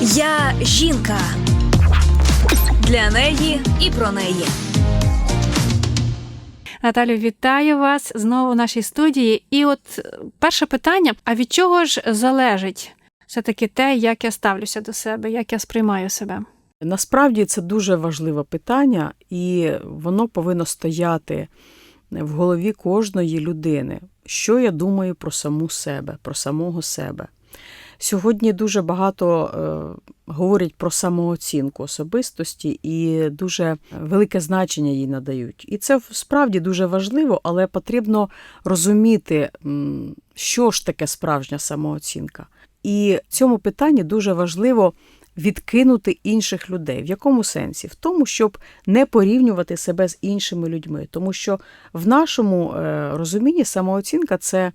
Я жінка. Для неї і про неї. Наталю, вітаю вас знову в нашій студії. І от е, перше питання: а від чого ж залежить все-таки те, як я ставлюся до себе, як я сприймаю себе? Насправді це дуже важливе питання, і воно повинно стояти в голові кожної людини. Що я думаю про саму себе, про самого себе. Сьогодні дуже багато е, говорять про самооцінку особистості і дуже велике значення їй надають. І це справді дуже важливо, але потрібно розуміти, що ж таке справжня самооцінка. І в цьому питанні дуже важливо відкинути інших людей. В якому сенсі? В тому, щоб не порівнювати себе з іншими людьми. Тому що в нашому е, розумінні самооцінка це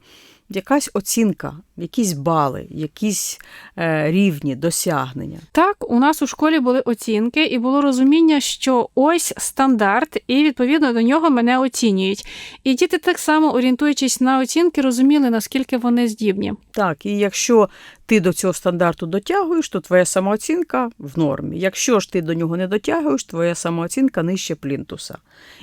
якась оцінка, якісь бали, якісь е, рівні, досягнення. Так, у нас у школі були оцінки, і було розуміння, що ось стандарт, і відповідно до нього мене оцінюють. І діти так само, орієнтуючись на оцінки, розуміли, наскільки вони здібні. Так, і якщо ти до цього стандарту дотягуєш, то твоя самооцінка в нормі. Якщо ж ти до нього не дотягуєш, твоя самооцінка нижче плінтуса.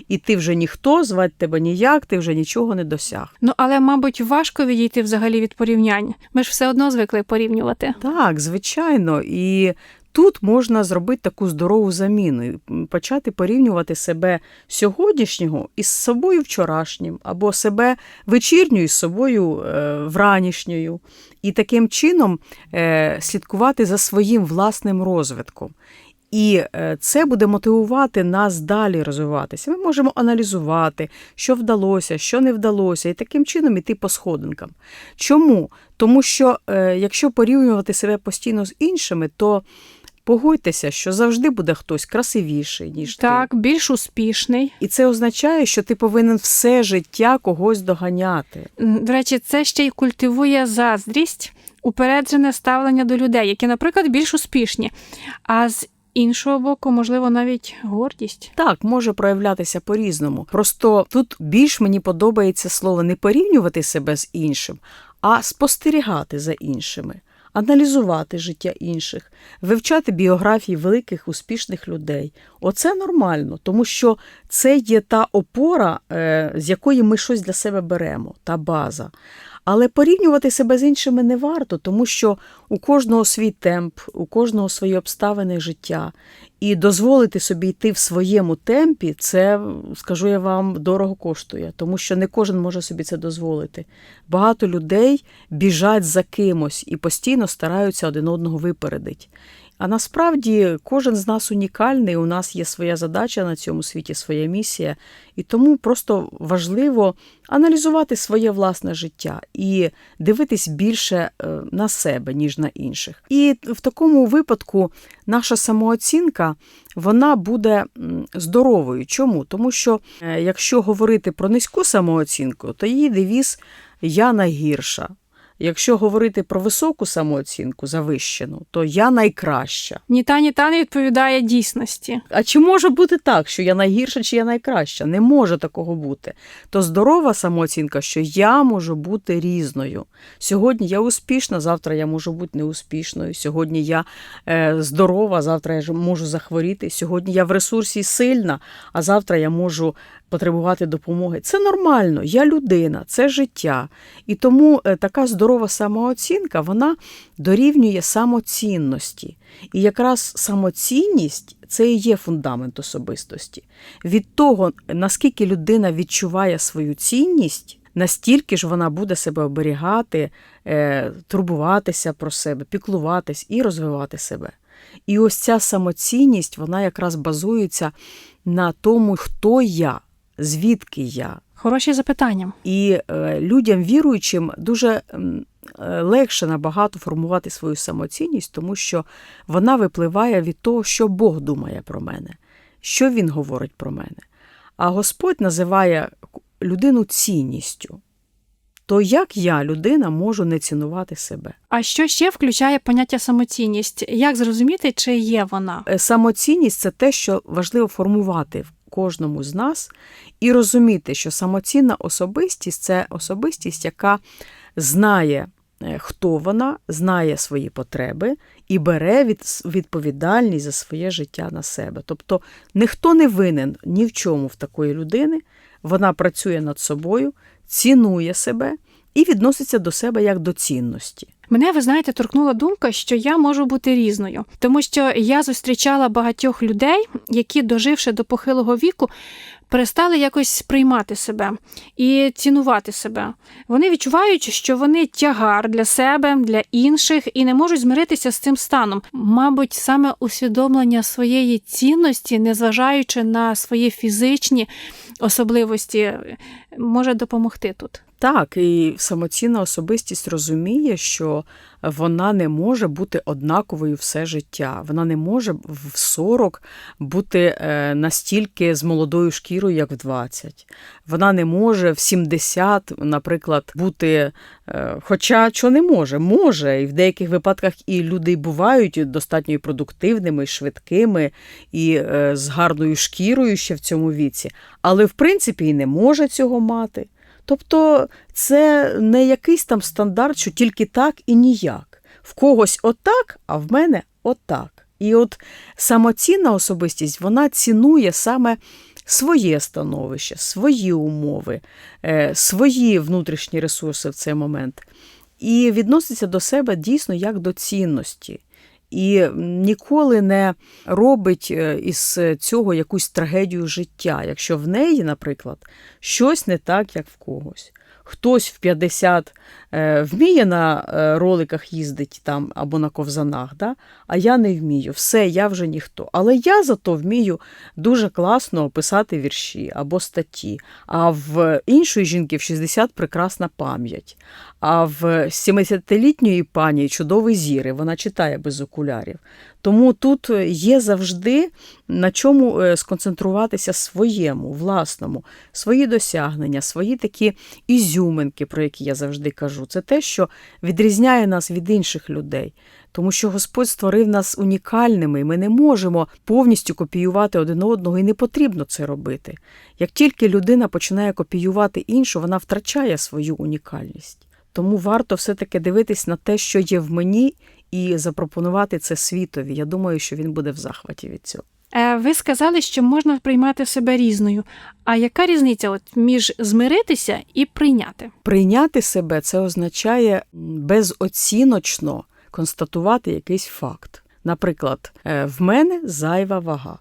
І ти вже ніхто, звати тебе ніяк, ти вже нічого не досяг. Ну але, мабуть, важко відійти взагалі від порівнянь. Ми ж все одно звикли порівнювати. Так, звичайно. І тут можна зробити таку здорову заміну, і почати порівнювати себе сьогоднішнього із собою вчорашнім, або себе вечірньою з собою е, вранішньою. І таким чином е, слідкувати за своїм власним розвитком. І е, це буде мотивувати нас далі розвиватися. Ми можемо аналізувати, що вдалося, що не вдалося, і таким чином іти по сходинкам. Чому? Тому що якщо порівнювати себе постійно з іншими, то погодьтеся, що завжди буде хтось красивіший, ніж ти. Так, більш успішний. І це означає, що ти повинен все життя когось доганяти. До речі, це ще й культивує заздрість, упереджене ставлення до людей, які, наприклад, більш успішні. А з іншого боку, можливо, навіть гордість. Так, може проявлятися по-різному. Просто тут більш мені подобається слово не порівнювати себе з іншим, а спостерігати за іншими, аналізувати життя інших, вивчати біографії великих успішних людей. Оце нормально, тому що це є та опора, е, з якої ми щось для себе беремо, та база. Але порівнювати себе з іншими не варто, тому що у кожного свій темп, у кожного свої обставини життя. І дозволити собі йти в своєму темпі, це, скажу я вам, дорого коштує, тому що не кожен може собі це дозволити. Багато людей біжать за кимось і постійно стараються один одного випередити. А насправді кожен з нас унікальний, у нас є своя задача на цьому світі, своя місія, і тому просто важливо аналізувати своє власне життя і дивитись більше е, на себе, ніж на інших. І в такому випадку наша самооцінка вона буде здоровою. Чому? Тому що е, якщо говорити про низьку самооцінку, то її девіз Я найгірша. Якщо говорити про високу самооцінку, завищену, то я найкраща. Ні та, ні та не відповідає дійсності. А чи може бути так, що я найгірша чи я найкраща? Не може такого бути. То здорова самооцінка, що я можу бути різною. Сьогодні я успішна, завтра я можу бути неуспішною. Сьогодні я е, здорова, завтра я ж можу захворіти. Сьогодні я в ресурсі сильна, а завтра я можу потребувати допомоги. Це нормально, я людина, це життя. І тому е, така здорова самооцінка вона дорівнює самоцінності. І якраз самоцінність це і є фундамент особистості. Від того, наскільки людина відчуває свою цінність, настільки ж вона буде себе оберігати, е, турбуватися про себе, піклуватись і розвивати себе. І ось ця самоцінність, вона якраз базується на тому, хто я, звідки я. Хороші запитання. І е, людям віруючим дуже е, легше набагато формувати свою самоцінність, тому що вона випливає від того, що Бог думає про мене, що Він говорить про мене. А Господь називає людину цінністю. То як я, людина, можу не цінувати себе? А що ще включає поняття самоцінність? Як зрозуміти, чи є вона? Е, Самоцінність це те, що важливо формувати в кожному з нас, і розуміти, що самоцінна особистість це особистість, яка знає е, хто вона, знає свої потреби і бере відповідальність за своє життя на себе. Тобто ніхто не винен ні в чому в такої людини. Вона працює над собою, цінує себе і відноситься до себе як до цінності. Мене, ви знаєте, торкнула думка, що я можу бути різною, тому що я зустрічала багатьох людей, які, доживши до похилого віку, перестали якось сприймати себе і цінувати себе. Вони відчувають, що вони тягар для себе, для інших і не можуть змиритися з цим станом. Мабуть, саме усвідомлення своєї цінності, незважаючи на свої фізичні особливості, може допомогти тут. Так, і самоцінна особистість розуміє, що вона не може бути однаковою все життя. Вона не може в 40 бути е, настільки з молодою шкірою, як в 20. Вона не може в 70, наприклад, бути. е, Хоча що не може, може, і в деяких випадках і люди бувають достатньо продуктивними, швидкими, і е, з гарною шкірою ще в цьому віці, але в принципі і не може цього мати. Тобто це не якийсь там стандарт, що тільки так і ніяк. В когось отак, а в мене отак. І от самоцінна особистість вона цінує саме своє становище, свої умови, е, свої внутрішні ресурси в цей момент. І відноситься до себе дійсно як до цінності. І ніколи не робить е, із цього якусь трагедію життя, якщо в неї, наприклад, щось не так, як в когось. Хтось в 50 е, вміє на е, роликах їздити там або на ковзанах, да? а я не вмію. Все, я вже ніхто. Але я зато вмію дуже класно писати вірші або статті. А в іншої жінки в 60 прекрасна пам'ять. А в 70-літньої пані чудовий зір, вона читає без окулярів. Тому тут є завжди на чому е, сконцентруватися своєму, власному, свої досягнення, свої такі ізюминки, про які я завжди кажу. Це те, що відрізняє нас від інших людей. Тому що Господь створив нас унікальними, і ми не можемо повністю копіювати один одного, і не потрібно це робити. Як тільки людина починає копіювати іншу, вона втрачає свою унікальність. Тому варто все-таки дивитись на те, що є в мені, і запропонувати це світові. Я думаю, що він буде в захваті від цього. Е, Ви сказали, що можна приймати себе різною. А яка різниця от між змиритися і прийняти? Прийняти себе це означає безоціночно констатувати якийсь факт. Наприклад, е, в мене зайва вага.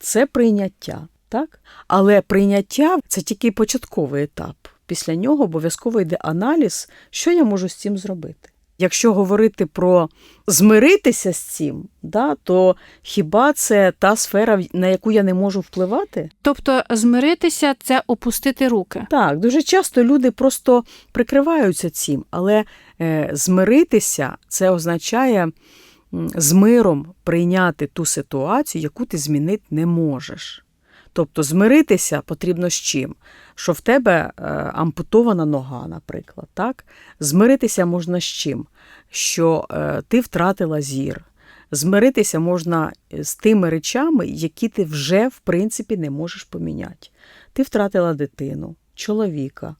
Це прийняття, так? Але прийняття це тільки початковий етап. Після нього обов'язково йде аналіз, що я можу з цим зробити. Якщо говорити про змиритися з цим, да, то хіба це та сфера, на яку я не можу впливати? Тобто змиритися це опустити руки. Так, дуже часто люди просто прикриваються цим, але е, змиритися це означає з миром прийняти ту ситуацію, яку ти змінити не можеш. Тобто змиритися потрібно з чим? Що в тебе е, ампутована нога, наприклад. Так? Змиритися можна з чим? Що е, ти втратила зір. Змиритися можна з тими речами, які ти вже, в принципі, не можеш поміняти. Ти втратила дитину, чоловіка.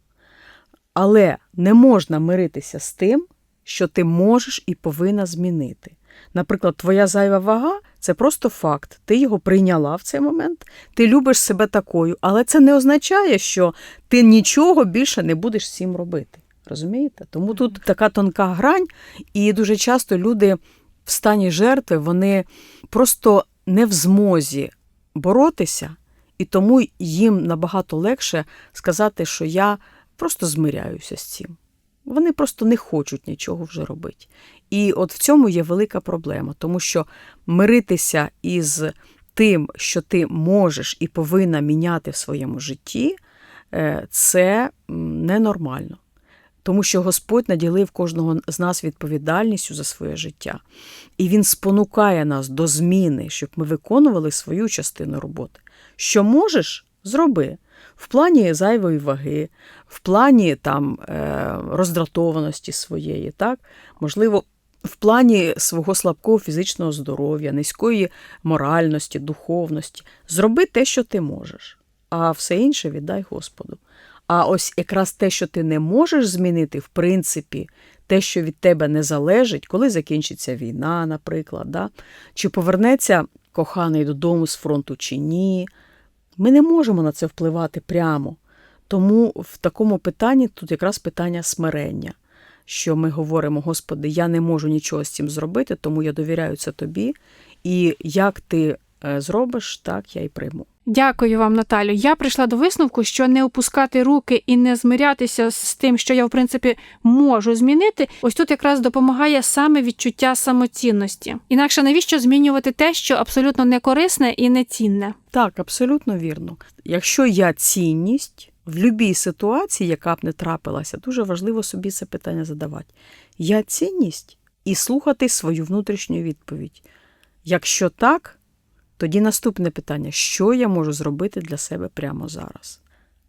Але не можна миритися з тим, що ти можеш і повинна змінити. Наприклад, твоя зайва вага це просто факт. Ти його прийняла в цей момент, ти любиш себе такою, але це не означає, що ти нічого більше не будеш з цим робити. Розумієте? Тому тут така тонка грань, і дуже часто люди в стані жертви вони просто не в змозі боротися, і тому їм набагато легше сказати, що я просто змиряюся з цим. Вони просто не хочуть нічого вже робити. І от в цьому є велика проблема, тому що миритися із тим, що ти можеш і повинна міняти в своєму житті, е, це ненормально. Тому що Господь наділив кожного з нас відповідальністю за своє життя. І Він спонукає нас до зміни, щоб ми виконували свою частину роботи. Що можеш, зроби. В плані зайвої ваги, в плані там, е, роздратованості своєї, так? можливо, в плані свого слабкого фізичного здоров'я, низької моральності, духовності. Зроби те, що ти можеш, а все інше віддай Господу. А ось якраз те, що ти не можеш змінити, в принципі, те, що від тебе не залежить, коли закінчиться війна, наприклад, да? чи повернеться коханий додому з фронту чи ні. Ми не можемо на це впливати прямо. Тому в такому питанні тут якраз питання смирення, що ми говоримо, Господи, я не можу нічого з цим зробити, тому я довіряю це тобі. І як ти е, зробиш, так я й прийму. Дякую вам, Наталю. Я прийшла до висновку, що не опускати руки і не змирятися з тим, що я в принципі можу змінити. Ось тут якраз допомагає саме відчуття самоцінності. Інакше навіщо змінювати те, що абсолютно не корисне і не цінне? Так, абсолютно вірно. Якщо я цінність в будь-якій ситуації, яка б не трапилася, дуже важливо собі це питання задавати. Я цінність і слухати свою внутрішню відповідь. Якщо так, тоді наступне питання: що я можу зробити для себе прямо зараз?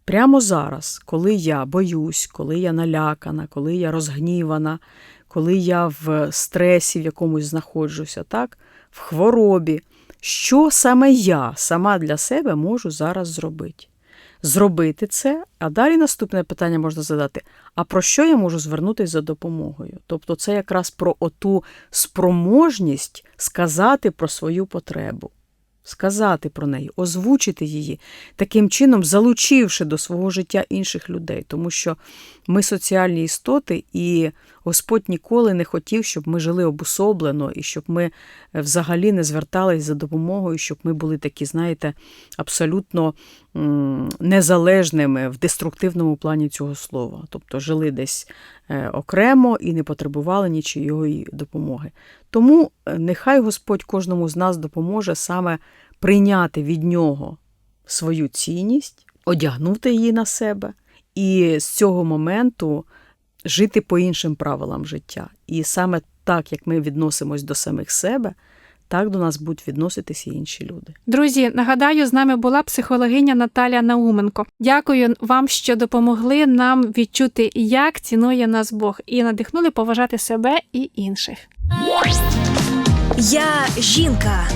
Прямо зараз, коли я боюсь, коли я налякана, коли я розгнівана, коли я в стресі в якомусь знаходжуся, так, в хворобі, що саме я сама для себе можу зараз зробити? Зробити це, а далі наступне питання можна задати: а про що я можу звернутися за допомогою? Тобто, це якраз про оту спроможність сказати про свою потребу, сказати про неї, озвучити її, таким чином залучивши до свого життя інших людей, тому що ми соціальні істоти, і Господь ніколи не хотів, щоб ми жили обособлено і щоб ми е, взагалі не звертались за допомогою, щоб ми були такі, знаєте, абсолютно незалежними в деструктивному плані цього слова. Тобто жили десь е, окремо і не потребували нічиєї допомоги. Тому е, нехай Господь кожному з нас допоможе саме прийняти від нього свою цінність, одягнути її на себе, і з цього моменту жити по іншим правилам життя. І саме так, як ми відносимось до самих себе, так до нас будуть відноситися інші люди. Друзі, нагадаю, з нами була психологиня Наталя Науменко. Дякую вам, що допомогли нам відчути, як цінує нас Бог, і надихнули поважати себе і інших. Я жінка.